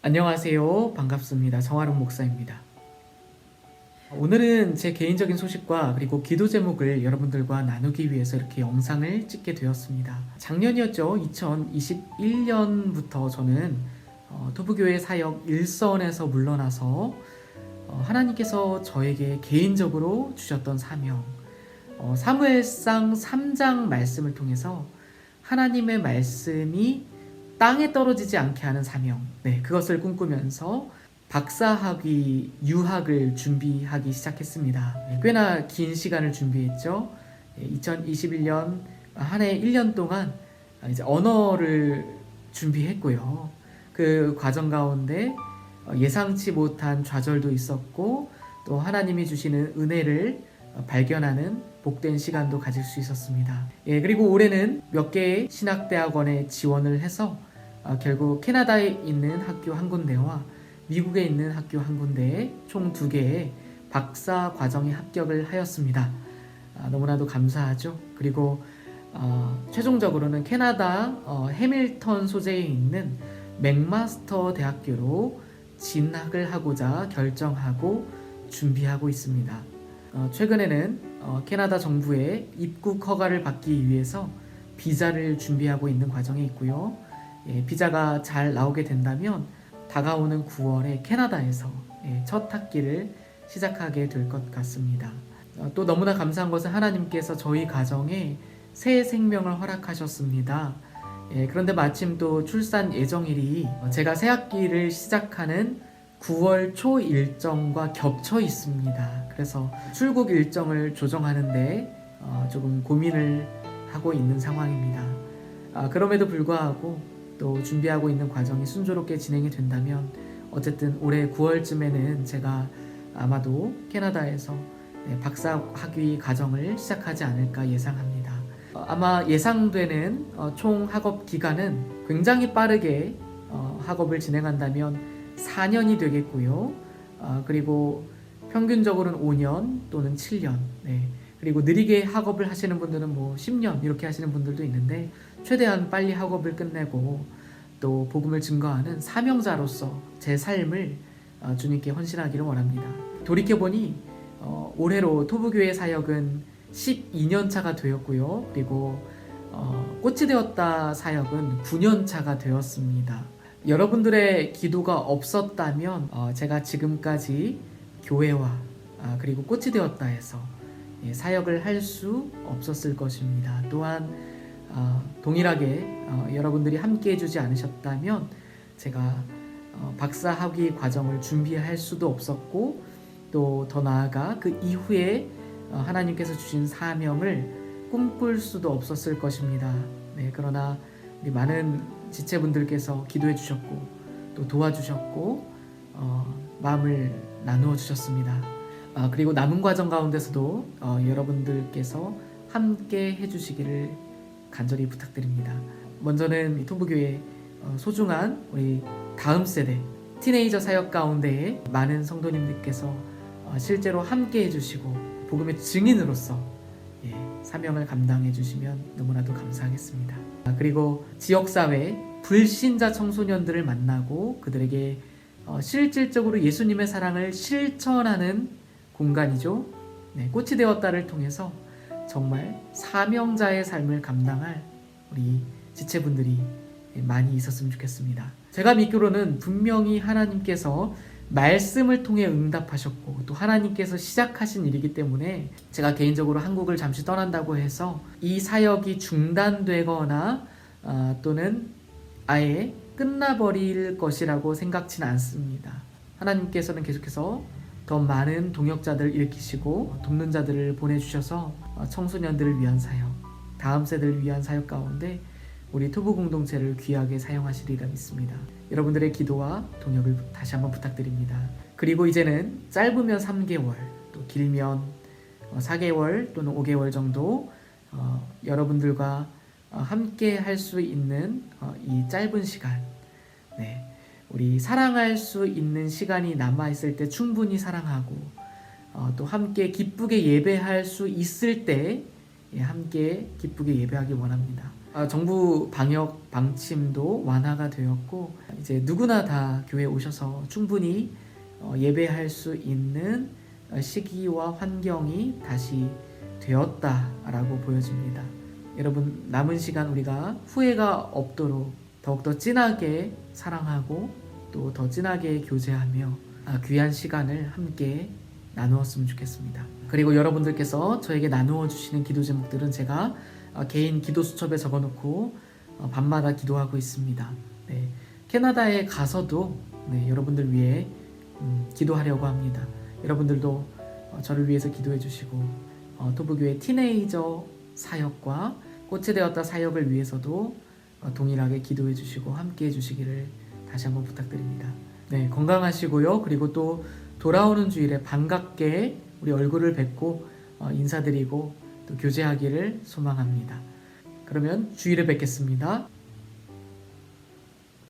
안녕하세요. 반갑습니다. 정화룡 목사입니다. 오늘은 제 개인적인 소식과 그리고 기도 제목을 여러분들과 나누기 위해서 이렇게 영상을 찍게 되었습니다. 작년이었죠. 2021년부터 저는 어, 토부교회 사역 일선에서 물러나서 어, 하나님께서 저에게 개인적으로 주셨던 사명, 어, 사무엘상 3장 말씀을 통해서 하나님의 말씀이 땅에 떨어지지 않게 하는 사명, 네, 그것을 꿈꾸면서 박사학위 유학을 준비하기 시작했습니다. 네, 꽤나 긴 시간을 준비했죠. 2021년 한 해 1년 동안 이제 언어를 준비했고요. 그 과정 가운데 예상치 못한 좌절도 있었고 또 하나님이 주시는 은혜를 발견하는 복된 시간도 가질 수 있었습니다. 예, 그리고 올해는 몇 개의 신학대학원에 지원을 해서 어, 결국 캐나다에 있는 학교 한 군데와 미국에 있는 학교 한 군데에 총 두 개의 박사 과정에 합격을 하였습니다. 아, 너무나도 감사하죠. 그리고 어, 최종적으로는 캐나다 어, 해밀턴 소재에 있는 맥마스터 대학교로 진학을 하고자 결정하고 준비하고 있습니다. 어, 최근에는 어, 캐나다 정부의 입국 허가를 받기 위해서 비자를 준비하고 있는 과정에 있고요. 예, 비자가 잘 나오게 된다면 다가오는 9월에 캐나다에서 예, 첫 학기를 시작하게 될 것 같습니다. 어, 또 너무나 감사한 것은 하나님께서 저희 가정에 새 생명을 허락하셨습니다. 예, 그런데 마침 또 출산 예정일이 제가 새 학기를 시작하는 9월 초 일정과 겹쳐 있습니다. 그래서 출국 일정을 조정하는데 어, 조금 고민을 하고 있는 상황입니다. 아, 그럼에도 불구하고 또 준비하고 있는 과정이 순조롭게 진행이 된다면 어쨌든 올해 9월쯤에는 제가 아마도 캐나다에서 네, 박사 학위 과정을 시작하지 않을까 예상합니다. 어, 아마 예상되는 어, 총 학업 기간은 굉장히 빠르게 어, 학업을 진행한다면 4년이 되겠고요. 어, 그리고 평균적으로는 5년 또는 7년. 네. 그리고 느리게 학업을 하시는 분들은 뭐 10년 이렇게 하시는 분들도 있는데 최대한 빨리 학업을 끝내고 또 복음을 증거하는 사명자로서 제 삶을 어, 주님께 헌신하기를 원합니다. 돌이켜 보니 어, 올해로 토부교회 사역은 12년 차가 되었고요. 그리고 어, 꽃이 되었다 사역은 9년 차가 되었습니다. 여러분들의 기도가 없었다면 어, 제가 지금까지 교회와 아, 그리고 꽃이 되었다에서 예, 사역을 할 수 없었을 것입니다. 또한 어, 동일하게 어, 여러분들이 함께 해주지 않으셨다면 제가 어, 박사 학위 과정을 준비할 수도 없었고 또 더 나아가 그 이후에 어, 하나님께서 주신 사명을 꿈꿀 수도 없었을 것입니다. 네, 그러나 우리 많은 지체분들께서 기도해 주셨고 또 도와주셨고 어, 마음을 나누어 주셨습니다. 아, 그리고 남은 과정 가운데서도 어, 여러분들께서 함께 해주시기를 간절히 부탁드립니다. 먼저는 통부교회 어, 소중한 우리 다음 세대 티네이저 사역 가운데에 많은 성도님들께서 어, 실제로 함께 해주시고 복음의 증인으로서 예, 사명을 감당해 주시면 너무나도 감사하겠습니다. 아, 그리고 지역사회 불신자 청소년들을 만나고 그들에게 어, 실질적으로 예수님의 사랑을 실천하는 공간이죠. 네, 꽃이 되었다를 통해서 정말 사명자의 삶을 감당할 우리 지체분들이 많이 있었으면 좋겠습니다. 제가 믿기로는 분명히 하나님께서 말씀을 통해 응답하셨고 또 하나님께서 시작하신 일이기 때문에 제가 개인적으로 한국을 잠시 떠난다고 해서 이 사역이 중단되거나 어, 또는 아예 끝나버릴 것이라고 생각치는 않습니다. 하나님께서는 계속해서 더 많은 동역자들을 일으키시고 돕는 자들을 보내주셔서 어, 청소년들을 위한 사역, 다음 세대를 위한 사역 가운데 우리 투부 공동체를 귀하게 사용하시리라 믿습니다. 여러분들의 기도와 동역을 다시 한번 부탁드립니다. 그리고 이제는 짧으면 3개월, 또 길면 4개월 또는 5개월 정도 어, 여러분들과 어, 함께 할 수 있는 어, 이 짧은 시간, 네, 우리 사랑할 수 있는 시간이 남아 있을 때 충분히 사랑하고 어, 또 함께 기쁘게 예배할 수 있을 때 예, 함께 기쁘게 예배하기 원합니다. 아, 정부 방역 방침도 완화가 되었고 이제 누구나 다 교회 에 오셔서 충분히 어, 예배할 수 있는 어, 시기와 환경이 다시 되었다라고 보여집니다. 여러분 남은 시간 우리가 후회가 없도록 더욱더 진하게 사랑하고 또 더 진하게 교제하며 아, 귀한 시간을 함께 나누었으면 좋겠습니다. 그리고 여러분들께서 저에게 나누어 주시는 기도 제목들은 제가 어, 개인 기도 수첩에 적어놓고 어, 밤마다 기도하고 있습니다. 네, 캐나다에 가서도 네, 여러분들 위해 음, 기도하려고 합니다. 여러분들도 어, 저를 위해서 기도해 주시고 어, 토부교회 티네이저 사역과 꽃이 되었다 사역을 위해서도 어, 동일하게 기도해 주시고 함께 해 주시기를 다시 한번 부탁드립니다. 네, 건강하시고요. 그리고 또 돌아오는 주일에 반갑게 우리 얼굴을 뵙고 어, 인사드리고 또 교제하기를 소망합니다. 그러면 주일에 뵙겠습니다.